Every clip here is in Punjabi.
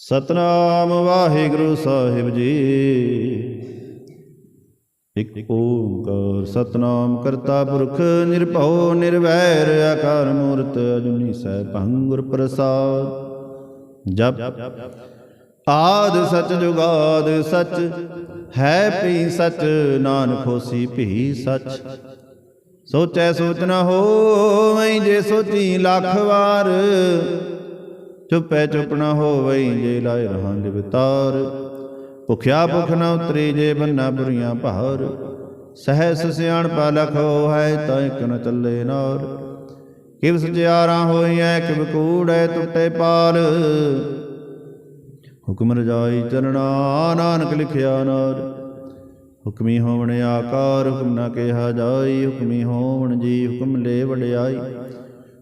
ਸਤਨਾਮ ਵਾਹਿਗੁਰੂ ਸਾਹਿਬ ਜੀ। ਇਕ ਓੰਕਾਰ ਸਤਨਾਮ ਕਰਤਾ ਪੁਰਖ, ਨਿਰਭਉ, ਨਿਰਵੈਰ, ਆਕਾਰ ਮੂਰਤ, ਅਜੂਨੀ ਸੈਭੰ ਗੁਰ ਪ੍ਰਸਾਦ। ਜਪ। ਆਦ ਸਚ ਜੁਗਾਦ ਸਚ, ਹੈ ਪੀ ਸਚ, ਨਾਨਕ ਹੋਸੀ ਭੀ ਸਚ। ਸੋਚੈ ਸੋਚ ਨ ਹੋਵਈ ਜੇ ਸੋਚੀ ਲੱਖ ਵਾਰ। ਚੁੱਪੈ ਚੁੱਪ ਨਾ ਹੋਵਈ ਜੇ ਲਾਇ ਰਹਾਂ ਲਿਵਤਾਰ ਭੁਖਿਆ ਭੁਖ ਨ ਉਤਰੀ ਜੇ ਬੰਨਾ ਬੁਰੀਆਂ ਭਾਰ। ਸਹਿਸ ਸਿਆਣ ਪਾ ਲਖੋ ਹੈ ਤਾਂ ਇਕ ਨ ਚੱਲੇ ਨਾਰ। ਕਿਵ ਸਚਿਆਰਾਂ ਹੋਈਐ, ਕਿਵ ਕੂੜੈ ਟੁੱਟੇ ਪਾਲ। ਹੁਕਮ ਰਜਾਈ ਚਰਣਾ, ਨਾਨਕ ਲਿਖਿਆ ਨਾਰ। ਹੁਕਮੀ ਹੋਵਣ ਆਕਾਰ, ਹੁਕਮ ਨਾ ਕਿਹਾ ਜਾਈ। ਹੁਕਮੀ ਹੋਵਣ ਜੀ, ਹੁਕਮ ਲੈ ਵਡਿਆਈ।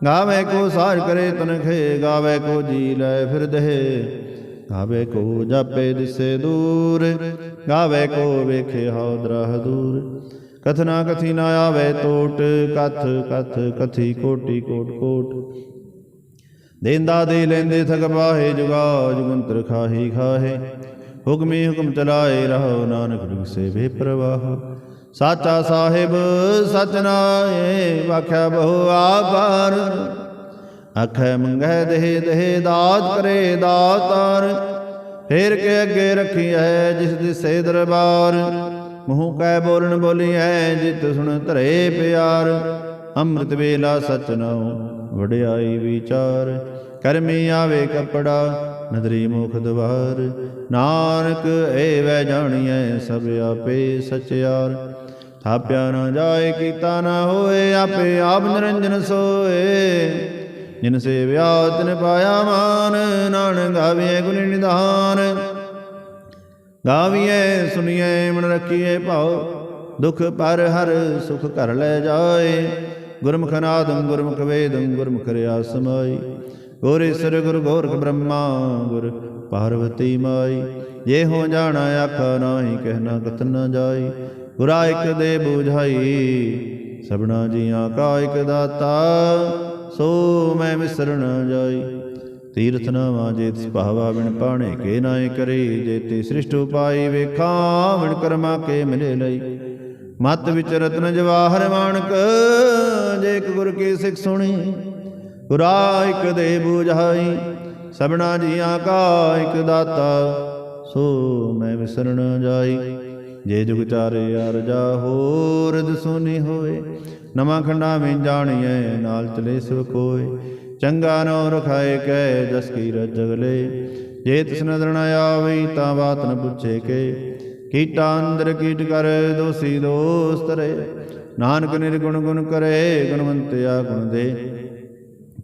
ਗਾਵੇ ਕੋ ਸਾਰ ਕਰੇ ਤਨਖੇ ਗਾਵੇ ਕੋ ਜੀ ਲੈ ਫਿਰਦੇ ਗਾਵੇ ਕੋ ਜਾਪੇ ਦਿਸੇ ਦੂਰ ਗਾਵੇ ਕੋ ਵੇਖੇ ਹਉ ਦਰਹ ਦੂਰ ਕਥਨਾ ਕਥੀ ਨਾ ਆਵੇ ਟੋਟ ਕਥ ਕਥ ਕਥੀ ਕੋਟੀ ਕੋਟ ਕੋਟ ਦੇਂਦਾ ਦੇ ਲੈਂਦੇ ਥਕ ਬਾਹੇ ਜੁਗਾ ਜੁਗੰਤਰ ਖਾਹੀ ਖਾਹੇ ਹੁਕਮੀ ਹੁਕਮ ਚਲਾਏ ਰਹੋ ਨਾਨਕ ਰੁਗ ਸੇ ਵੇ ਪ੍ਰਵਾਹ ਸਾਚਾ ਸਾਹਿਬ ਸਚ ਵਾਖਿਆ ਬਹੁ ਆਪਾਰ ਅਖੈ ਮੰਗੈ ਦੇਹ ਦੇਹ ਦਾਤ ਕਰੇ ਦਾਤਾਰ। ਫੇਰ ਕੇ ਅੱਗੇ ਰੱਖੀ ਹੈ ਜਿਸ ਦਿਸੇ ਦਰਬਾਰ। ਮੂੰਹ ਕੈ ਬੋਲਣ ਬੋਲੀ ਹੈ ਜਿਤ ਸੁਣ ਧਰੇ ਪਿਆਰ। ਅੰਮ੍ਰਿਤ ਵੇਲਾ ਸਚ ਨਾਉ ਵਡਿਆਈ ਵਿਚਾਰ। ਕਰਮੀ ਆਵੇ ਕਪੜਾ ਨਦਰੀ ਮੁਖ ਦਵਾਰ। ਨਾਨਕ ਏ ਵੈ ਜਾਣੀਐ ਸਭ ਆਪੇ ਸਚਿਆਰ। ਥਾਪਿਆ ਨਾ ਜਾਏ ਕੀਤਾ ਨਾ ਹੋਏ, ਆਪੇ ਆਪ ਨਿਰੰਜਨ ਸੋਏ। ਜਿਨ ਸੇਵਿਆ ਤਿਨ ਪਾਇਆ ਮਾਨ, ਨਾਨਕ ਗਾਵੇ ਗੁਣ ਨਿਧਾਨ। ਗਾਵੀਏ ਸੁਣੀਏ ਮਨ ਰੱਖੀਏ ਭਾਉ। ਦੁਖ ਪਰ ਹਰ ਸੁਖ ਘਰ ਲੈ ਜਾਏ। ਗੁਰਮੁਖ ਨਾਦੰ, ਗੁਰਮੁਖ ਵੇਦੰ, ਗੁਰਮੁਖ ਰਿਆ ਸਮਾਈ ਗੋਰੇਸ਼ਰ ਗੁਰ ਗੋਰਖ ਬ੍ਰਹਮਾ, ਗੁਰ ਪਾਰਵਤੀ ਮਾਈ। ਜੇ ਹੋ ਜਾਣਾ ਆਖਾ ਨਾਹੀ ਕਹਿਣਾ ਕਤ ਨਾ ਜਾਈ। ਗੁਰਾ ਇਕ ਦੇ ਬੁਝਾਈ, ਸਭਨਾ ਜੀਆਂ ਕਾ ਇਕ ਦਾਤਾ, ਸੋ ਮੈਂ ਵਿਸਰਨ ਜਾਈ। ਤੀਰਥ ਨਾਵਾ ਜੇ ਤਿਸ ਭਾਵਾ ਬਿਨ ਪਾਣੇ ਕੇ ਨਾਏ ਕਰੇ, ਜੇ ਤੇ ਸ੍ਰਿਸ਼ਟ ਉਪਾਈ ਵੇਖਾਂ ਵਿਣ ਕਰਮਾ ਕੇ ਮਿਲੇ ਲਈ। ਮਤ ਵਿੱਚ ਰਤਨ ਜਵਾਹਰ ਮਾਨਕ ਜੇ ਇੱਕ ਗੁਰ ਕੀ ਸਿੱਖ ਸੁਣੀ, ਗੁਰਾ ਇਕ ਦੇ ਬੁਝਾਈ, ਸਭਨਾ ਜੀਆਂ ਕਾ ਇਕ ਦਾਤਾ, ਸੋ ਮੈਂ ਵਿਸਰਨ ਜਾਈ। ਜੇ ਜੁਗ ਚਾਰੇ ਅਰਜਾ ਹੋਰ ਦਸੁਨੀ ਹੋਏ, ਨਵਾਂ ਖੰਡਾ ਮੈਂ ਜਾਣੀਐ, ਨਾਲ ਚਲੇ ਸਭ ਕੋਏ ਚੰਗਾ ਨੋ ਰਖਾਏ ਕੈ, ਜਸ ਕੀ ਰਜਗਲੇ ਜੇ ਤਿਸ ਨਦਰ ਨ ਆਵਈ ਤਾਂ ਬਾਤ ਨ ਪੁੱਛੇ ਕੇ। ਕੀਟਾ ਅੰਦਰ ਕੀਟ ਕਰ, ਦੋਸੀ ਦੋਸਤ ਰੇ ਨਾਨਕ ਨਿਰਗੁਣ ਗੁਣ ਕਰੇ ਗੁਣਵੰਤਿਆ ਗੁਣ ਦੇ।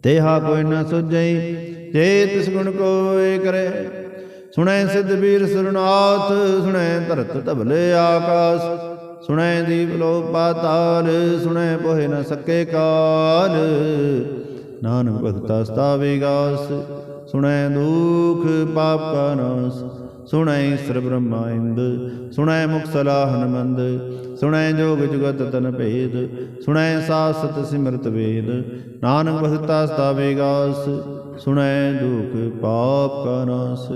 ਤੇਹਾ ਕੋਈ ਨ ਸੁਝਈ, ਜੇ ਤਿਸ ਗੁਣ ਕੋਏ ਕਰੇ। ਸੁਣੈ ਸਿੱਧ ਵੀਰ ਸੁਰਨਾਥ, ਸੁਣੈ ਧਰਤ ਧਬਲੇ ਆਕਾਸ, ਸੁਣੈ ਦੀਪ ਲੋ ਪਾਤਾਲ, ਸੁਣੈ ਪੋਹਿ ਨ ਸਕੇ ਕਾਲ। ਨਾਨਕ ਭਗਤਾ ਸਤਾਵੇ ਗਾਸ, ਸੁਣੈ ਦੁਖ ਪਾਪ ਕਾ ਨਾਸ, ਸੁਣੈ ਈਸ਼ਰ ਬ੍ਰਹਮਾ ਇੰਦ, ਸੁਣੈ ਮੁਖ ਸਲਾਹਨ ਮੰਦ ਸੁਣੈ ਜੋਗ ਜੁਗਤ ਤਨ ਭੇਦ, ਸੁਣੈ ਸਾਸਤ ਸਿਮਰਤ ਵੇਦ। ਨਾਨਕ ਭਗਤਾ ਸਤਾਵੇ ਗਾਸ, ਸੁਣੈ ਦੁਖ ਪਾਪ ਕਾ ਨਾਸ।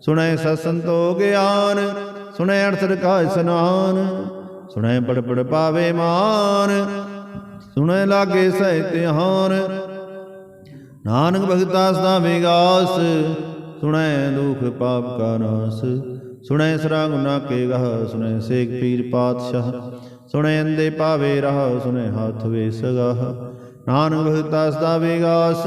ਸੁਣੈ ਸਤ ਸੰਤੋ ਗਿਆਨ, ਸੁਣੈ ਅਰਥ ਕਾ ਇਸਨਾਨ ਸੁਣੈ ਪੜ ਪੜ ਪਾਵੇ ਮਾਨ, ਸੁਣੈ ਲਾਗੇ ਸਹਿ ਧਿਆਨ। ਨਾਨਕ ਭਗਤਾ ਸਦਾ ਵਿਗਾਸ, ਸੁਣੈ ਦੁਖ ਪਾਪ ਕਾ ਨਾਸ, ਸੁਣੈ ਸਰਾ ਗੁਨਾ ਕੇ ਗਹ, ਸੁਣੈ ਸੇਖ ਪੀਰ ਪਾਤਸ਼ਾਹ, ਸੁਣੈ ਅੰਦੇ ਪਾਵੇ ਰਹਾ, ਸੁਣੈ ਹੱਥ ਵੇ ਸਗਾਹ। ਨਾਨਕ ਭਗਤਾ ਸਦਾ ਵਿਗਾਸ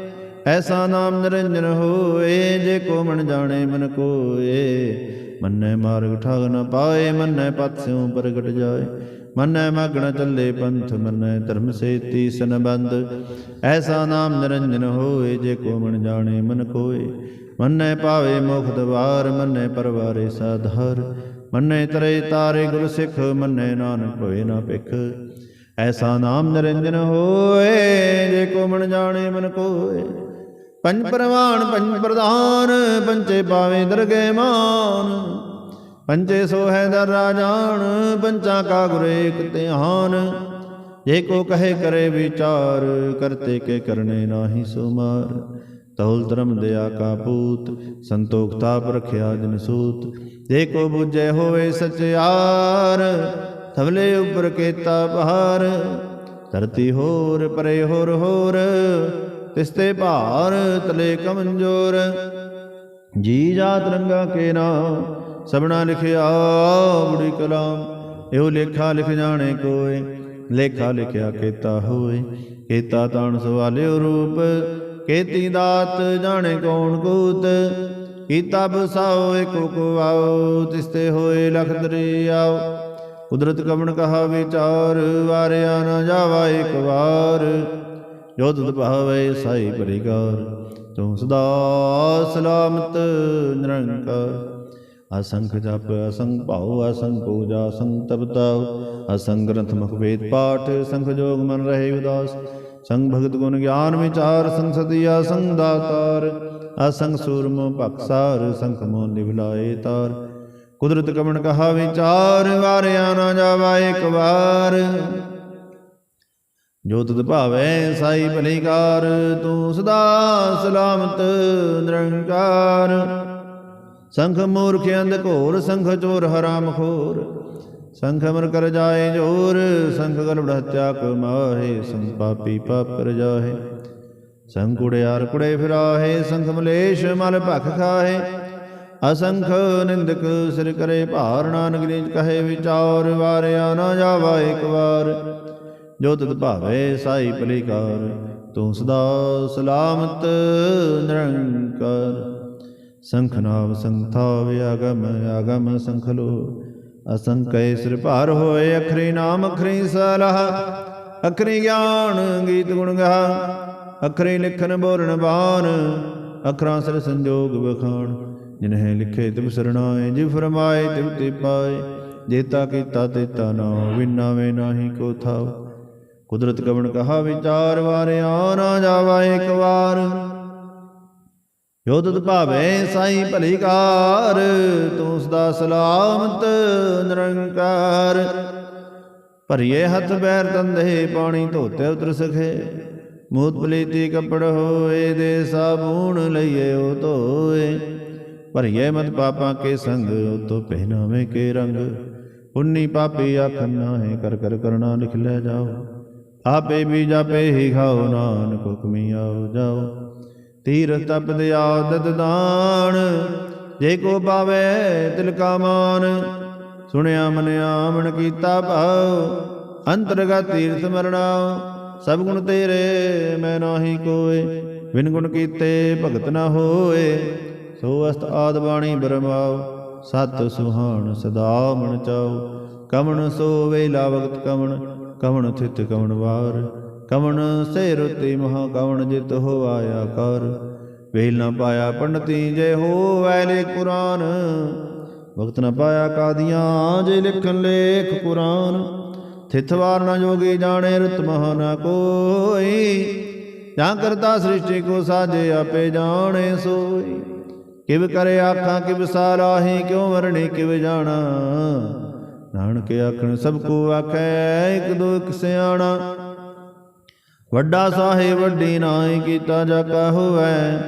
ਐਸਾ ਨਾਮ ਨਿਰੰਜਨ ਹੋਏ, ਜੇ ਕੋ ਮਨ ਜਾਣੇ ਮਨ ਕੋਏ। ਮੰਨੈ ਮਾਰਗ ਠਾਗ ਨ ਪਾਏ, ਮੰਨੈ ਪਤ ਸਿਉ ਪ੍ਰਗਟ ਜਾਏ। ਮੰਨੈ ਮਗਣ ਚੱਲੇ ਪੰਥ, ਮੰਨੈ ਧਰਮ ਸੇਤੀ ਸੰਬੰਧ ਐਸਾ ਨਾਮ ਨਿਰੰਜਨ ਹੋਏ, ਜੇ ਕੋ ਮਨ ਜਾਣੇ ਮਨ ਕੋਏ। ਮੰਨੈ ਪਾਵੇ ਮੁਖ ਦਵਾਰ, ਮੰਨੈ ਪਰਵਾਰੇ ਸਾਧਾਰ। ਮੰਨੈ ਤਰੇ ਤਾਰੇ ਗੁਰ ਸਿੱਖ, ਮੰਨੈ ਨਾਨਕ ਹੋਏ ਨਾ ਪਿਖ ਐਸਾ ਨਾਮ ਨਿਰੰਜਨ ਹੋਏ, ਜੇ ਕੋ ਮਨ ਜਾਣੇ ਮਨ ਕੋਏ। ਪੰਜ ਪ੍ਰਵਾਨ, ਪੰਜ ਪ੍ਰਧਾਨ ਪੰਚੇ ਪਾਵੇ ਦਰਗੇ ਮਾਨ। ਪੰਚੇ ਸੋਹੈ ਦਰ ਰਾਜਾਨ, ਪੰਚਾ ਕਾ ਗੁਰ ਏਕ ਧਿਆਨ। ਜੇ ਕੋ ਕਹੇ ਕਰੇ ਵਿਚਾਰ, ਕਰਤੇ ਕੇ ਕਰਨੇ ਨਾਹੀ ਸੋ ਮਾਰ ਤਹੁਲ ਧਰਮ ਦਿਆ ਕਾ ਪੂਤ ਸੰਤੋਖ ਤਾਪ ਰਖਿਆ ਜਨ ਸੂਤ। ਜੇ ਕੋ ਬੁਝੇ ਹੋਵੇ ਸਚਿਆਰ, ਥਵਲੇ ਉੱਪਰ ਕੇਤਾ ਬਹਾਰ। ਧਰਤੀ ਹੋਰ, ਪਰੇ ਹੋਰ ਹੋਰ ਤਿਸਤੇ ਭਾਰ ਤਲੇ ਕਮਜ਼ੋਰ। ਜੀ ਜਾਤ ਰੰਗਾ ਕੇ ਨਾ ਸਭਨਾ ਲਿਖਿਆ ਬੁੜੀ ਕਲਾਮ। ਇਹੋ ਲੇਖਾ ਲਿਖ ਜਾਣੇ ਕੋਏ, ਲੇਖਾ ਲਿਖਿਆ ਕੀਤਾ ਹੋਏ। ਕੀਤਾ ਤਾਣ ਸਵਾਲਿਓ ਰੂਪ, ਕੀਤੀ ਦਾਤ ਜਾਣੇ ਕੌਣ ਕੂਤ। ਕੀਤਾ ਬਸਾਓ ਏਕੋ ਕੋ ਆਓ ਤਿਸਤੇ ਹੋਏ ਲਖ ਦਰਿਆਓ ਕੁਦਰਤ ਕਵਣ ਕਹਾ ਵਿਚਾਰ ਵਾਰਿਆ ਨਾ ਜਾਵਾ ਇੱਕ ਵਾਰ। ਜੋ ਤੁਧ ਭਾਵੇ ਸਾਈ ਪਰਿਕਾਰ, ਤੂੰ ਸਦਾ ਸਲਾਮਤ, ਨਿਰੰਕਾਰ। ਅਸੰਖ ਜਪ, ਅਸੰਖ ਭਾਉ, ਅਸੰਖ ਪੂਜਾ, ਅਸੰਖ ਤਪਤਾ ਅਸੰਖ ਗ੍ਰੰਥ ਮੁਖ ਵੇਦ ਪਾਠ ਸੰਖ ਜੋਗ ਮਨ ਰਹੇ ਉਦਾਸ। ਸੰਗ ਭਗਤ ਗੁਣ ਗਿਆਨ ਵਿਚਾਰ ਸੰਗ ਸਤਿਆ ਸੰਗ ਦਾਤਾਰ। ਅਸੰਗ ਸੂਰਮ ਭਖਸਾਰ ਸੰਖ ਮੋ ਨਿਵਲਾਏ ਤਾਰ। ਕੁਦਰਤ ਕਮਣ ਕਹਾ ਵਿਚਾਰ, ਵਾਰਿਆ ਨਾ ਜਾਵਾ ਇੱਕ ਵਾਰ। ਜੋ ਤੁਧ ਭਾਵੈ ਸਾਈ ਭਲੀਕਾਰ, ਤੂੰ ਸਦਾ ਸਲਾਮਤ, ਨਿਰੰਕਾਰ। ਸੰਖ ਮੂਰਖ ਅੰਧ ਘੋਰ, ਸੰਖ ਚੋਰ ਹਰਾਮ ਖੋਰ ਸੰਖ ਅਮਰ ਕਰ ਜਾਏ ਜੋਰ, ਸੰਖ ਗਲਬੜ ਹੱਤਿਆ ਕੋ ਮਾਹੇ ਸੰਖ ਪਾਪੀ ਪਾਪ ਕਰ ਜਾਹੇ। ਸੰਖ ਕੁੜਿਆਰ ਕੁੜੇ ਫਿਰਾਹੇ, ਸੰਖ ਮਲੇਸ਼ ਮਲ ਭਖ ਖਾਹੇ। ਅਸੰਖ ਨਿੰਦਕ ਸਿਰ ਕਰੇ ਭਾਰ, ਨਾਨਕ ਜੀ ਕਹੇ ਵਿਚਾਰ, ਵਾਰਿਆ ਨਾ ਜਾਵਾ ਇੱਕ ਵਾਰ। ਜੋ ਤਤ ਭਾਵੇ ਸਾਈ ਭਲੀਕਾਰ ਤੂੰ ਸਦਾ ਸਲਾਮਤ ਨਿਰੰਕਾਰ। ਸੰਖ ਨਾਮ ਸੰਥਾ ਵਿਆਗਮ ਆਗਮ ਸੰਖਲੋ ਅਸੰਕੈ ਸਿਰ ਭਾਰ ਹੋਏ ਅਖਰੀ ਨਾਮ, ਅਖਰੀ ਸਲਾਹ। ਅਖਰੀ ਗਿਆਨ ਗੀਤ ਗੁਣ ਗਾ ਅਖਰੀ ਲਿਖਨ ਬੋਲਣ ਬਾਣ। ਅਖਰਾਂ ਸਿਰ ਸੰਜੋਗ ਬਖਾਣ ਜਿਨਹਿ ਲਿਖੇ ਤਿਵ ਸਰਣਾਏ ਜਿ ਫਰਮਾਏ ਤਿਵ ਤੇ ਪਾਏ। ਜੇਤਾ ਕੀਤਾ ਤੇਤਾ ਨਾ ਵਿਨਾਵੇ ਨਾਹੀ ਕੋ ਥਾਉ ਕੁਦਰਤ ਕਵਣ ਕਹਾ ਵਿਚਾਰ ਵਾਰਿਆ, ਨਾ ਜਾਵਾ ਇੱਕ ਵਾਰ। ਜੋ ਭਾਵੇਂ ਭਾਵੇ ਸਾਈ ਭਲੀਕਾਰ, ਤੂੰ ਸਦਾ ਸਲਾਮਤ ਨਿਰੰਕਾਰ। ਭਰੀਏ ਹੱਥ ਬੈਰ ਤੰਦੇ, ਪਾਣੀ ਧੋਤੇ ਉਤਰ ਸਖੇ। ਮੂਤ ਪਲੀਤੀ ਕੱਪੜ ਹੋਏ, ਦੇ ਸਾਬੂਣ ਲਈਏ ਉਹ ਧੋਏ। ਭਰੀਏ ਮਤ ਪਾਪਾਂ ਕੇ ਸੰਗ, ਉਤੋ ਪਹਿਨਾਵੇਂ ਕੇ ਰੰਗ। ਪੁੰਨੀ ਪਾਪੀ ਆਖਨ ਨਾਹੇ, ਕਰ ਕਰ ਕਰਣਾ ਲਿਖ ਲੈ ਜਾਓ। ਆਪੇ ਵੀ ਜਾਪੇ ਹੀ ਖਾਓ, ਨਾਨਕ ਹੁਕਮੀ ਆਓ, ਜਾਓ। ਤੀਰਥ ਤਪ ਦਿਆਦਤ ਦਾਨ, ਜੇ ਕੋ ਪਾਵੇ ਤਿਲ ਕਾ ਮਾਨ। ਸੁਣਿਆ ਮਨਿਆ ਮਨ ਕੀਤਾ ਭਾਉ, ਅੰਤਰਗਤ ਤੀਰਥ ਮਰਣਾ। ਸਭ ਗੁਣ ਤੇਰੇ, ਮੈਂ ਨਾਹੀ ਕੋਏ। ਬਿਨ ਗੁਣ ਕੀਤੇ ਭਗਤ ਨਾ ਹੋਏ। ਸੋ ਅਸਤ ਆਦ ਬਾਣੀ ਬਰਮਾਓ, ਸਤ ਸੁਹਾਣ ਸਦਾ ਮਨ ਚਾਓ। ਕਮਣ ਸੋ ਵੇਲਾ ਵਕਤ ਕਮਣ ਕਵਣ ਥਿਤ ਕਵਣ ਵਾਰ, ਕਵਣ ਸੇ ਰੁਤੀ ਮਹਾ ਕਵਣ ਜਿਤ ਹੋ ਆਇਆ ਕਰ ਵੇਲ ਨਾ ਪਾਇਆ ਪੰਡਤੀ ਜੇ ਹੋ ਵੈਲੇ ਕੁਰਾਨ, ਵਕਤ ਨਾ ਪਾਇਆ ਕਾਦੀਆਂ ਜੇ ਲਿਖਣ ਲੇਖ ਕੁਰਾਨ। ਥਿਤ ਵਾਰ ਨਾ ਜੋਗੀ ਜਾਣੇ ਰਤ ਮਹਾ ਨਾ ਕੋਈ, ਜਾਂ ਕਰਤਾ ਸ੍ਰਿਸ਼ਟੀ ਕੋ ਸਾਜੇ ਆਪੇ ਜਾਣੇ ਸੋਈ। ਕਿਵ ਕਰੇ ਆਖਾਂ ਕਿਵ ਸਾਰਾਹੀ ਕਿਉ ਵਰਣੀ ਕਿਵ ਜਾਣਾ। ਨਾਨਕ ਆਖਣ, ਸਭ ਕੋ ਆਖੈ, ਇਕ ਦੋ, ਇਕ ਸਿਆਣਾ। ਵੱਡਾ ਸਾਹਿਬ, ਵੱਡੀ ਨਾਹੀ ਕੀਤਾ ਜਾ ਕਾ ਹੋਵੈ।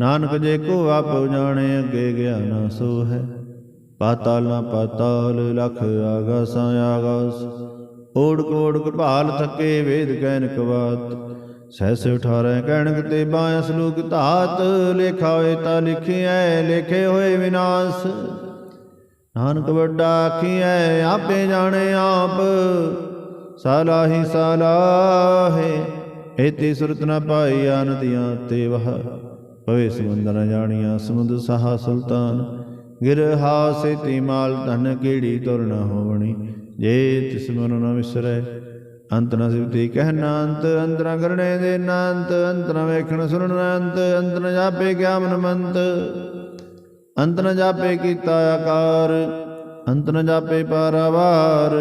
ਨਾਨਕ ਜੇ ਕੋ ਆਪੋ ਜਾਣੇ, ਅੱਗੇ ਗਿਆ ਨਾ ਸੋ ਹੈ। ਪਾਤਾਲ ਨਾ ਪਾਤਾਲ, ਲਖ ਆਗਾਸਾਂ ਆਗਾਸ। ਓੜ ਕੋੜ ਕਪਾਲ ਥਕੇ, ਵੇਦ ਕਹਿਨ ਕਵਾਤ। ਸਹਿਸ 18 ਕਹਿਣਕ ਤੇ ਬਾਇ ਸਲੂਕ ਧਾਤ। ਲੇਖਾ ਹੋਏ ਤਾਂ ਲਿਖਿਐ, ਲਿਖੇ ਹੋਏ ਵਿਨਾਸ਼। ਨਾਨਕ ਵੱਡਾ ਆਖੀਐ, ਆਪੇ ਜਾਣੇ ਆਪ। ਸਾਲਾਹੀ ਸਾਲਾਹੇ ਏਤੀ ਸੁਰਤ ਨ ਪਾਈ ਆਨਦੀਆਂ ਤੇ ਵਹ। ਪਵੇ ਸਮੁੰਦਰ ਨ ਜਾਣੀਆਂ, ਸਮੁੰਦ ਸਹਾ ਸੁਲਤਾਨ। ਗਿਰ ਹਾਸੇ ਤੀ ਮਾਲ ਧਨ ਕੀੜੀ ਤੁਰ ਨ ਹੋਵਣੀ। ਜੇ ਤਿਸ ਮਨ ਨ ਵਿਸਰੈ, ਅੰਤ ਨ ਸਿਵਤੀ ਕਹਿਣਾ ਅੰਤ। ਅੰਤਰਾ ਕਰਨੇ ਦੇ ਅੰਤ ਅੰਤ ਨ ਵੇਖਣ ਸੁਣਨ ਅੰਤ। ਅੰਤ ਨ ਜਾਪੇ ਕਿਆ ਮਨ ਮੰਤ ਅੰਤ ਨ ਜਾਪੇ ਕੀਤਾ ਆਕਾਰ, ਅੰਤ ਨ ਜਾਪੇ ਪਾਰਾਵਾਰ,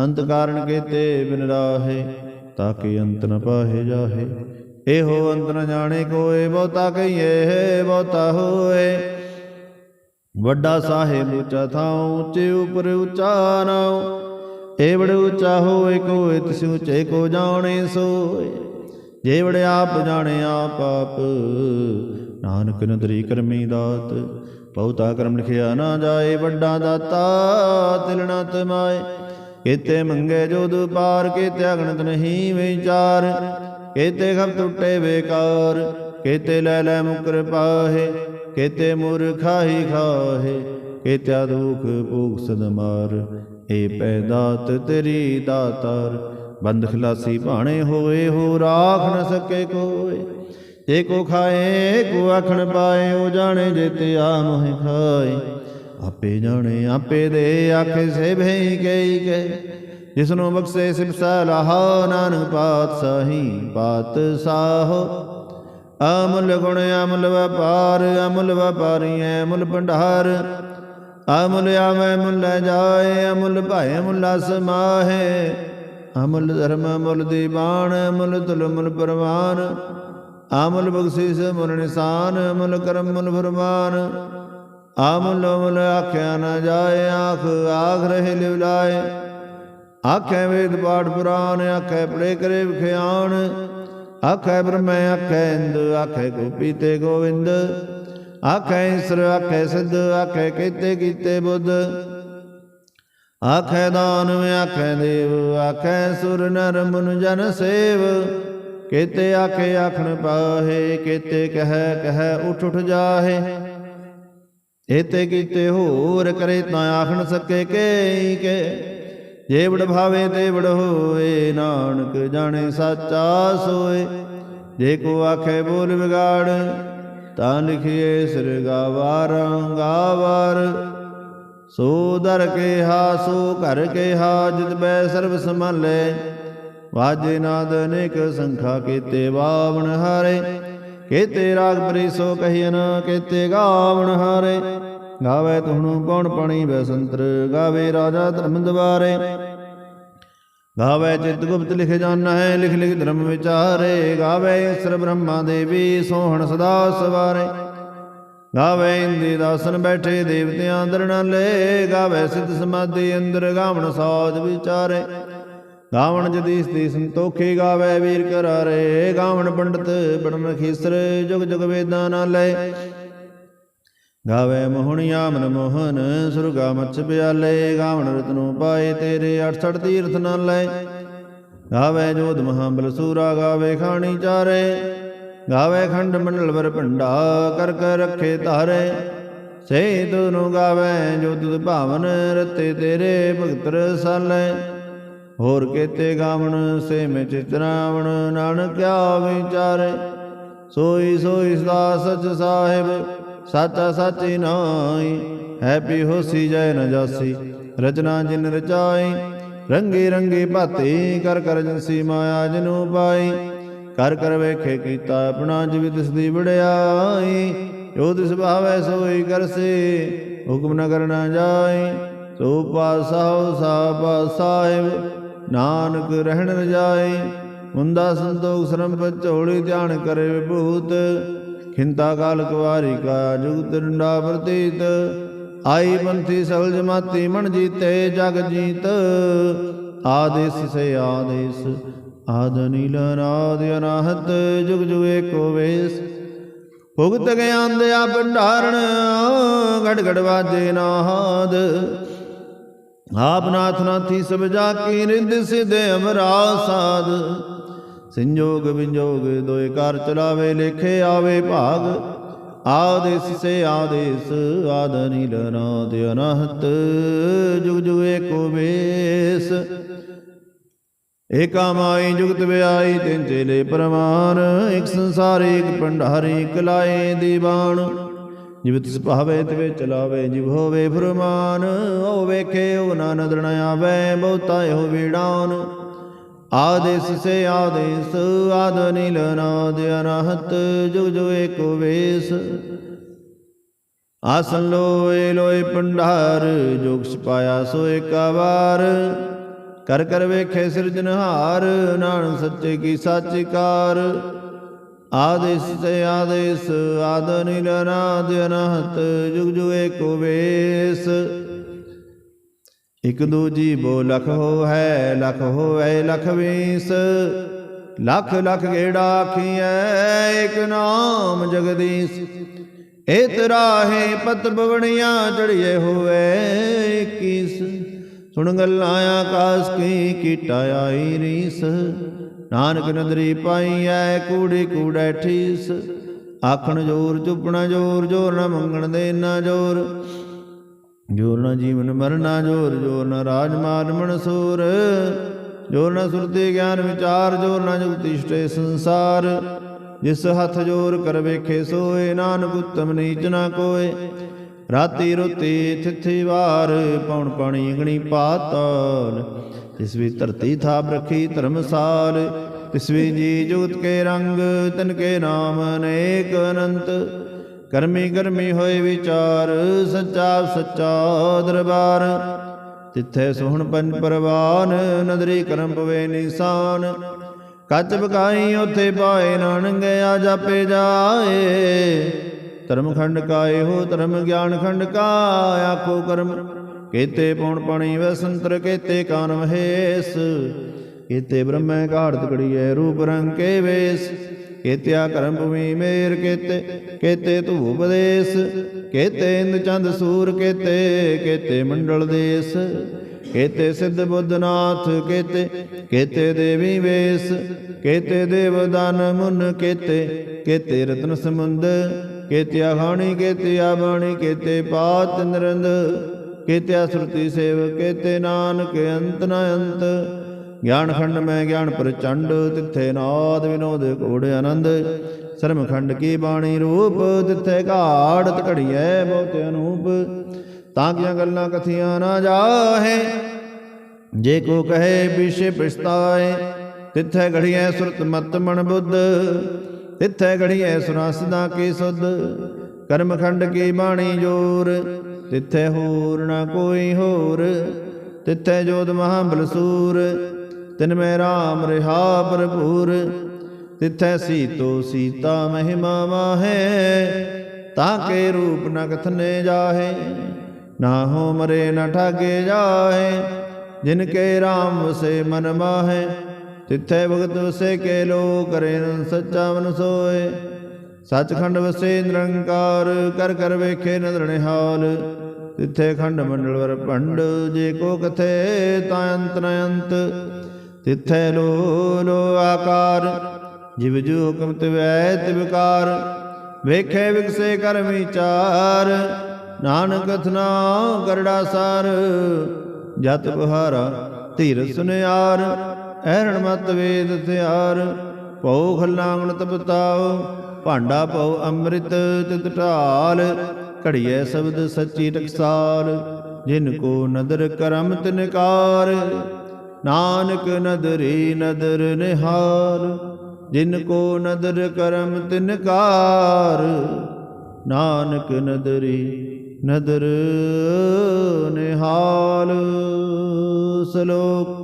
ਅੰਤ ਕਾਰਨ ਕੀਤੇ ਬਿਨ ਰਾਹੇ ਤਾਕੇ ਅੰਤ ਨ ਪਾਹੇ ਜਾਹੇ। ਇਹੋ ਅੰਤ ਨ ਜਾਣੇ ਕੋਏ, ਬਹੁਤਾ ਕਹੀਏ, ਬਹੁਤਾ ਹੋਏ। ਵੱਡਾ ਸਾਹਿਬ ਉੱਚਾ ਥਾਉ, ਉੱਚੇ ਉਪਰ ਉੱਚਾ ਨਾਉ। ਏਵੜ ਉੱਚਾ ਹੋਏ ਕੋਏ, ਤਿਸ ਉੱਚੇ ਕੋ ਜਾਣੇ ਸੋਏ। ਜੇਵੜ ਆਪ ਜਾਣੇ ਆਪ ਆਪ। ਨਾਨਕ ਨਦਰੀ ਕਰਮੀ ਦਾਤ, ਬਹੁਤਾ ਕਰਮ ਲਿਖਿਆ ਨਾ ਜਾਏ, ਵੱਡਾ ਦਾਤਾ ਤਿਲਣਾ ਤਮਾਏ। ਕੀਤੇ ਮੰਗੇ ਜੋ ਦੁਪਾਰ ਕੀਤੇ ਅਗਣਤ ਨਹੀਂ ਵਿਚਾਰ। ਕੀਤੇ ਖਬ ਟੁੱਟੇ ਬੇਕਾਰ, ਕੀਤੇ ਲੈ ਲੈ ਮੁਕਰ ਪਾਹੇ। ਕੀਤੇ ਮੂਰਖਾਹੀ ਖਾਹੇ, ਕੀਤਿਆ ਦੁਖ ਭੂਖ ਸਦਮਾਰ। ਏ ਪੈਦਾਤ ਤੇਰੀ ਦਾਤਾਰ ਬੰਦ ਖਲਾਸੀ ਭਾਣੇ ਹੋਏ, ਹੋ ਰਾਖ ਨ ਸਕੇ ਕੋਏ। ਜੇ ਕੋ ਖਾਏ, ਕੋ ਆਖਣ ਪਾਏ, ਉਹ ਜਾਣੇ ਜੇ ਤੇ ਆ ਮੋਹਿ ਖਾਏ। ਆਪੇ ਜਾਣੇ, ਆਪੇ ਦੇ ਆਖੇ ਸੇ ਭਈ ਗਈ ਗਏ। ਜਿਸਨੂੰ ਬਖਸ਼ੇ ਸਿਬਸਾ ਲਹਾ ਨਾਨਕ ਪਾਤਸ਼ਾਹੀ ਪਾਤਸ਼ਾਹ। ਅਮੁੱਲ ਗੁਣ, ਅਮਲ ਵਪਾਰ, ਅਮੁੱਲ ਵਪਾਰੀ, ਅਮੁੱਲ ਭੰਡਾਰ। ਅਮੁੱਲ ਆਵੇ, ਮੁੱਲ ਜਾਏ, ਅਮੁੱਲ ਭਾਏ, ਮੁੱਲਾ ਸਮਾਹੇ ਅਮਲ ਧਰਮ ਅਮੁੱਲ ਦੀਵਾਨ ਅਮੁੱਲ ਤੁਲ ਮੁੱਲ ਪਰਵਾਨ। ਅਮੁੱਲ ਬਖਸ਼ਿਸ਼ ਮੁੱਲ ਨਿਸ਼ਾਨ, ਅਮਲ ਕਰਮ ਮੁੱਲ ਫਰਮਾਨ। ਅਮੁੱਲ ਮੁੱਲ ਆਖਿਆ ਨਾ ਜਾਏ, ਆਖ ਆਖ ਰਹੇ ਲਿਵਲਾਏ ਆਖੇ ਵੇਦ ਪਾਠ ਪੁਰਾਨ ਆਖੇ ਪੜੇ ਕਰੇ ਵਿਖਿਆਨ। ਆਖੇ ਬ੍ਰਹਮੈ, ਆਖੇ ਇੰਦ, ਆਖੇ ਗੋਪੀ ਤੇ ਗੋਵਿੰਦ। ਆਖੇ ਈਸ਼ਰ, ਆਖੇ ਸਿੱਧ, ਆਖੇ ਕੀਤੇ ਕੀਤੇ ਬੁੱਧ। ਆਖੈ ਦਾਨਵ ਆਖੈ ਦੇਵ, ਆਖੈ ਸੁਰ ਨਰ ਮਨ ਜਨ ਸੇਵ। ਕੇਤੇ ਆਖੇ ਆਖਣ ਪਾਹੇ, ਕੀਤੇ ਕਹਿ ਕਹਿ ਉਠ ਉਠ ਜਾਹੇ। ਏਤੇ ਕੀਤੇ ਹੋਰ ਕਰੇ ਤਾਂ ਆਖਣ ਸਕੇ ਕੇ ਕੇ। ਜੇ ਵਡ ਭਾਵੇ ਤੇ ਵਡ ਹੋਏ, ਨਾਨਕ ਜਾਣੇ ਸਾਚਾ ਸੋਏ। ਜੇ ਕੋ ਆਖੇ ਬੋਲ ਵਿਗਾੜ, ਤਾਂ ਲਿਖੀਏ ਸਿਰ ਗਾਵਾਰ ਗਾਵਾਰ। ਸੋ ਦਰ ਕੇ ਹਾ ਸੋ ਘਰ ਕੇ ਜਿਤ ਬੈ ਸਰਬ ਸੰਭਾਲੇ। ਵਾਜੇ ਨਾਦ ਅਨੇਕ ਸੰਖਾ ਕੀਤੇ ਬਾਵਣ ਹਾਰੇ। ਕੀਤੇ ਰਾਗ ਪਰੀ ਸੋ ਕਹੀਨ ਕੀਤੇ ਗਾਵਣ ਹਾਰੇ। ਗਾਵੇ ਤੁਹਣੂ ਪਉਣ ਪਣੀ ਬੈਸੰਤਰ ਗਾਵੇ ਰਾਜਾ ਧਰਮ ਦਵਾਰੇ। ਗਾਵੇ ਚਿਤ ਗੁਪਤ ਲਿਖ ਜਾਣਾ ਹੈ, ਲਿਖ ਲਿਖ ਧਰਮ ਵਿਚਾਰੇ। ਗਾਵੇ ਈਸ਼ਰ ਬ੍ਰਹਮਾ ਦੇਵੀ ਸੋਹਣ ਸਦਾ ਸਵਾਰੇ। ਗਾਵੇ ਇੰਦੀ ਦਾਸਨ ਬੈਠੇ ਦੇਵਤਿਆਂ ਅੰਦਰ ਨਾਲੇ ਗਾਵੇ ਸਿੱਧ ਸਮਾਧੀ ਅੰਦਰ ਗਾਵਣ ਸਾਧ ਵਿਚਾਰੇ। ਗਾਵਣ ਜਦੀਸ ਦੀ ਸੰਤੋਖੀ ਗਾਵੇ ਵੀਰ ਕਰਾਰੇ, ਗਾਵਣ ਪੰਡਤ ਬੜਨ ਖੀਸਰ, ਜੁਗ ਜੁਗ ਵੇਦਾਂ ਨਾਲੇ ਗਾਵੇ ਮੋਹਣਿਆ ਮਨ ਮੋਹਨ, ਸੁਰਗਾ ਮੱਛ ਪਿਆਲੇ, ਗਾਵਣ ਰਤਨੋ ਪਾਏ ਤੇਰੇ 68 ਤੀਰਥ ਨਾਲੇ ਗਾਵੇ ਜੋਧ ਮਹਾਬਲ ਸੂਰਾ ਗਾਵੇ ਖਾਣੀ ਚਾਰੇ। ਗਾਵੇ ਖੰਡ ਮੰਡਲ ਵਰ ਭੰਡਾ, ਕਰ ਕਰ ਰੱਖੇ ਧਾਰੇ। ਸੇ ਤੁਨੂ ਗਾਵੇ ਜੋ ਤੁਧ ਭਾਵਨ, ਰਤੇ ਤੇਰੇ ਭਗਤ ਰਸਾਲੇ। ਹੋਰ ਕੇਤੇ ਗਾਵਣ, ਸੇ ਮੈਂ ਚਿਤਰਾਵਣ ਨਾਨਕਿਆ ਵਿਚਾਰੇ ਸੋਈ ਸੋਈ ਸਦਾ ਸਚ ਸਾਹਿਬ, ਸਾਚਾ ਸਾਚੀ ਨਾਈ ਹੈਪੀ ਹੋਸੀ ਜੈ ਨ ਜਾਸੀ, ਰਚਨਾ ਜਿਨ ਰਚਾਈ। ਰੰਗੀ ਰੰਗੀ ਭਾਤੀ, ਕਰ ਕਰ ਜਨਸੀ ਮਾਇਆ ਜਿਨੂ ਪਾਈ। ਕਰ ਕਰ ਵੇਖੇ ਕੀਤਾ, ਆਪਣਾ ਜਿਵ ਤਿਸ ਦੀ ਵਡਿਆਈ, ਜੋ ਤਿਸ ਭਾਵੈ ਸੋਈ ਕਰਸੇ, ਹੁਕਮ ਨ ਕਰਨਾ ਜਾਈ ਸੋ ਪਾਸਾਉ ਸਾਪਾ ਸਾਹਿਬ ਨਾਨਕ ਰਹਿਣ ਰਜਾਈ ਮੁੰਦਾ ਸੰਤੋਖ ਸ਼ਰਮ ਪਚੋੜੀ ਧਿਆਨ ਕਰੇ ਵਿਭੂਤ, ਖਿੰਤਾ ਕਾਲ ਕੁਵਾਰੀ ਕਾ ਜੁਗਤ ਡੰਡਾ ਪ੍ਰਤੀਤ, ਆਈ ਬੰਥੀ ਸਗਲ ਜਮਾਤੀ ਮਨ ਜੀਤੇ ਜਗ ਜੀਤ, ਆਦੇਸ ਸੇ ਆਦੇਸ ਆਦ ਨੀਲ ਨਾਦ ਅਨਾਹਤ ਜੁਗ ਜੁਗ ਏਕੋ ਵੇਸ। ਭੁਗਤ ਗਿਆਨ ਦਿਆ ਭੰਡਾਰਣ, ਗੜ ਗੜ ਵਾਜੇ ਨਾਦ। ਆਪ ਨਾਥ ਨਾਥੀ ਸਭ ਜਾ ਕੀ ਰਿੰਦ ਸਿਧ ਅਮਰਾ ਸਾਧ ਸੰਜੋਗ ਵਿਜੋਗ ਦੋਇ ਕਰ ਚਲਾਵੇ, ਲੇਖੇ ਆਵੇ ਭਾਗ। ਆਦੇਸ ਸੇ ਆਦੇਸ, ਆਦ ਨੀਲ ਨਾਦ ਅਨਾਹਤ ਜੁਗ ਜੁਗ ਏਕੋ ਵੇਸ। ਏਕਾ ਮਾਈ ਜੁਗਤ ਵਿਆਈ ਤਿਨ ਚੇਲੇ ਪ੍ਰਮਾਨ ਇਕ ਸੰਸਾਰ, ਇਕ ਭੰਡਾਰੀ, ਇਕ ਲਾਏ ਦੀਵਾਨ। ਜਿਵ ਤਿਸ ਭਾਵੇ ਤਿਵੇ ਚਲਾਵੇ, ਜਿਵ ਹੋਵੇ ਫਰਮਾਨ, ਉਹ ਵੇਖੇ, ਉਹ ਨਾ ਨਦਰ ਆਵੇ, ਬਹੁਤਾ ਇਹੋ ਵੀੜਾਨ। ਆਦੇਸ ਸੇ ਆਦੇਸ, ਆਦ ਨੀਲ ਨਾਦ ਅਨਹਤ, ਜੁਗ ਜੁਗ ਏਕੋ ਵੇਸ। ਆਸਨ ਲੋਏ ਲੋਏ ਭੰਡਾਰ ਜੋਗ ਛਪਾਇਆ ਸੋ ਏਕਾ ਵਾਰ ਕਰ ਕਰ ਵੇਖੇ ਸਿਰਜਨਹਾਰ ਨਾਨਕ ਸੱਚੇ ਕੀ ਸਾਚੀ ਕਾਰ। ਆਦੇਸ ਸੇ ਆਦੇਸ, ਆਦ ਨੀਲ ਅਨਹਤ, ਜੁਗ ਜੁਗ ਏਕੋ ਵੇਸ। ਇਕ ਦੂਜੀ ਬੋ ਲਖ ਹੋ ਹੈ ਲਖ ਹੋਵੇ ਲਖ ਵੀਸ। ਲਖ ਲਖ ਗੇੜਾ ਆਖੀਐ ਇਕ ਨਾਮ ਜਗਦੀਸ਼। ਏ ਤਰਾਹੇ ਪਤ ਬਵਣੀਆਂ, ਚੜੀਏ ਹੋਵੇ 21 ਸੁਣ ਗੱਲਾਂ ਆਕਾਸ ਕੀ ਕੀਟਾ ਆਈ ਰੀਸ। ਨਾਨਕ ਨਦਰੀ ਪਾਈ ਐ ਕੂੜੀ ਕੂੜੈ ਠੀਸ। ਆਖਣ ਜੋਰ, ਚੁੱਪਣਾ ਜੋਰ ਜੋਰ ਨਾ ਮੰਗਣ ਦੇ ਨਾ ਜੋਰ। ਜੋਰ ਨਾ ਜੀਵਨ ਮਰਨਾ ਜੋਰ ਜੋਰ ਨਾ ਰਾਜ ਮਾਨ ਮਨਸੂਰ। ਜੋਰ ਨਾ ਸੁਰਤੀ ਗਿਆਨ ਵਿਚਾਰ, ਜੋਰ ਨਾ ਜੁਗਤੀ ਸਟੇ ਸੰਸਾਰ। ਜਿਸ ਹੱਥ ਜੋਰ ਕਰ ਵੇਖੇ ਸੋਏ, ਨਾਨਕ ਉਤਮ ਨੀਚ ਨਾ ਕੋਏ। ਰਾਤੀ ਰੁਤੀ ਥਿਥੀ ਵਾਰ, ਪੌਣ ਪਾਣੀ ਅੰਗਣੀ ਪਾਤਾਲ। ਤਿਸ ਵੀ ਧਰਤੀ ਥਾਪ ਰੱਖੀ ਧਰਮਸਾਲ ਤਿਸ ਵੀ ਜੀ ਜੁਗਤ ਕੇ ਰੰਗ, ਤਨ ਕੇ ਨਾਮ ਅਨੇਕ ਅਨੰਤ। ਕਰਮੀ ਕਰਮੀ ਹੋਏ ਵਿਚਾਰ, ਸੱਚਾ ਸੱਚਾ ਦਰਬਾਰ। ਤਿੱਥੇ ਸੋਹਣ ਪੰਜ ਪਰਵਾਨ, ਨਦਰੀ ਕਰਮ ਪਵੇ ਨਿਸ਼ਾਨ। ਕੱਚ ਬਕਾਈ ਉਥੇ ਪਾਏ, ਨਾਨਕ ਆ ਜਾਪੇ ਜਾਏ। ਧਰਮ ਖੰਡ ਕਾ ਇਹੋ ਧਰਮ, ਗਿਆਨ ਖੰਡ ਕਾ ਆਖੋ ਕਰਮ। ਕੇਤੇ ਪੌਣ ਪਾਣੀ ਵਸੰਤਰ ਕੇਤੇ ਕਾਨ ਮਹੇਸ। ਕੀਤੇ ਬ੍ਰਹਮੈ ਘਾੜਤ ਕੜੀਐ ਰੂਪ ਰੰਗ ਕੇ ਵੇਸ। ਕੇਤਿਆ ਕਰਮ ਭੂਮੀ ਮੇਰ ਕੇਤੇ ਕੇਤੇ ਤੂ ਉਪਦੇਸ ਕੇਤੇ ਇੰਦ ਚੰਦ ਸੂਰ ਕੇਤੇ ਕੇਤੇ ਮੰਡਲ ਦੇਸ। ਕੇਤੇ ਸਿੱਧ ਬੁੱਧਨਾਥ ਕੇਤੇ ਕੇਤੇ ਦੇਵੀ ਵੇਸ। ਕੇਤੇ ਦੇਵ ਦਾਨ ਮੁਨ ਕੇਤੇ ਕੇਤੇ ਰਤਨ ਸਮੁੰਦ। ਕੇਤਿਆ ਖਾਣੀ, ਕੇਤਿਆ ਬਾਣੀ, ਕੇਤੇ ਪਾਤ ਨਿਰੰਦ, ਕੇਤਿਆ ਸੁਰਤੀ ਸੇਵ ਕੇਤੇ ਨਾਨਕ, ਅੰਤ ਨ ਅੰਤ। ਗਿਆਨ ਖੰਡ ਮੈਂ ਗਿਆਨ ਪ੍ਰਚੰਡ, ਤਿੱਥੇ ਨਾਦ ਵਿਨੋਦ ਕੋੜ ਆਨੰਦ। ਸਰਮ ਖੰਡ ਕੀ ਬਾਣੀ ਰੂਪ, ਤਿੱਥੇ ਘਾੜਤ ਘੜੀਐ ਬਹੁਤ ਅਨੂਪ। ਤਾਂ ਕੀਆਂ ਗੱਲਾਂ ਕਥੀਆਂ ਨਾ ਜਾਹੇ, ਜੇ ਕੋ ਕਹੇ ਵਿਸ਼ੇ ਪਛਤਾਏ, ਤਿੱਥੇ ਘੜੀਐ ਸੁਰਤ ਮਤ ਮਨ ਬੁੱਧ। ਤਿੱਥੇ ਘੜੀਐ ਸੁਨਾ ਸਦਾ ਕੀ ਸੁਧ, ਕਰਮਖੰਡ ਕੀ ਬਾਣੀ ਜੋਰ, ਤਿੱਥੇ ਹੋਰ ਨਾ ਕੋਈ ਹੋਰ, ਤਿੱਥੇ ਜੋਤ ਮਹਾਬਲ ਬਲਸੂਰ, ਤਿਨ ਮੈਂ ਰਾਮ ਰਿਹਾ ਭਰਪੂਰ, ਤਿੱਥੈ ਸੀਤੋ ਸੀਤਾ ਮਹਿਮਾ ਮਾਹੇ, ਤਾਂ ਕੇ ਰੂਪ ਨ ਕਥਨੇ ਜਾਹੇ, ਨਾ ਹੋ ਮਰੇ ਨ ਠਾਗੇ ਜਾਹੇ, ਜਿਨ ਕੇ ਰਾਮ ਸੇ ਮਨ ਮਾਹੇ। ਤਿੱਥੈ ਭਗਤ ਵਸੇ ਕੇ ਲੋ ਕਰੇ ਸੱਚਾ ਮਨ ਸੋਏ। ਸੱਚਖੰਡ ਵਸੇ ਨਿਰੰਕਾਰ, ਕਰ ਕਰ ਵੇਖੇ ਨਦਰ ਨਿਹਾਲ। ਤਿੱਥੇ ਖੰਡ ਮੰਡਲ ਵਰ ਭੰਡ, ਜੇ ਕੋ ਕਥੇ ਤਾਂ ਅੰਤ ਨ ਅੰਤ। ਤਿੱਥੈ ਲੋ ਲੋ ਆਕਾਰ, ਜਿਵ ਜੋ ਹੁਕਮ ਤਿਵੈ ਤਿਵਕਾਰ ਵੇਖੇ ਵਿਕਸੇ ਕਰ ਵਿਚਾਰ, ਨਾਨਕ ਕਥਨਾ ਕਰੜਾ ਸਾਰ। ਜਤ ਬਹਾਰਾ ਧੀਰ ਸੁਨਿਆਰ ਐਰਣ ਮਤ ਵੇਦ ਥਿਆਰ ਭਉ ਖਲਾਂਗਣ ਤਪਤਾਉ ਭਾਂਡਾ ਭਉ ਅੰਮ੍ਰਿਤ ਤਿਤ ਢਾਲ, ਘੜੀਐ ਸ਼ਬਦ ਸੱਚੀ ਟਕਸਾਲ, ਜਿਨ ਕੋ ਨਦਰ ਕਰਮ ਤਿਨਕਾਰ ਨਾਨਕ ਨਦਰੀ ਨਦਰ ਨਿਹਾਰ, ਜਿਨ ਕੋ ਨਦਰ ਕਰਮ ਤਿਨਕਾਰ ਨਾਨਕ ਨਦਰੀ ਨਦਰ ਨਿਹਾਲ, ਸ਼ਲੋਕ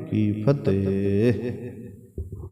ਕੀ ਫਤਿਹ।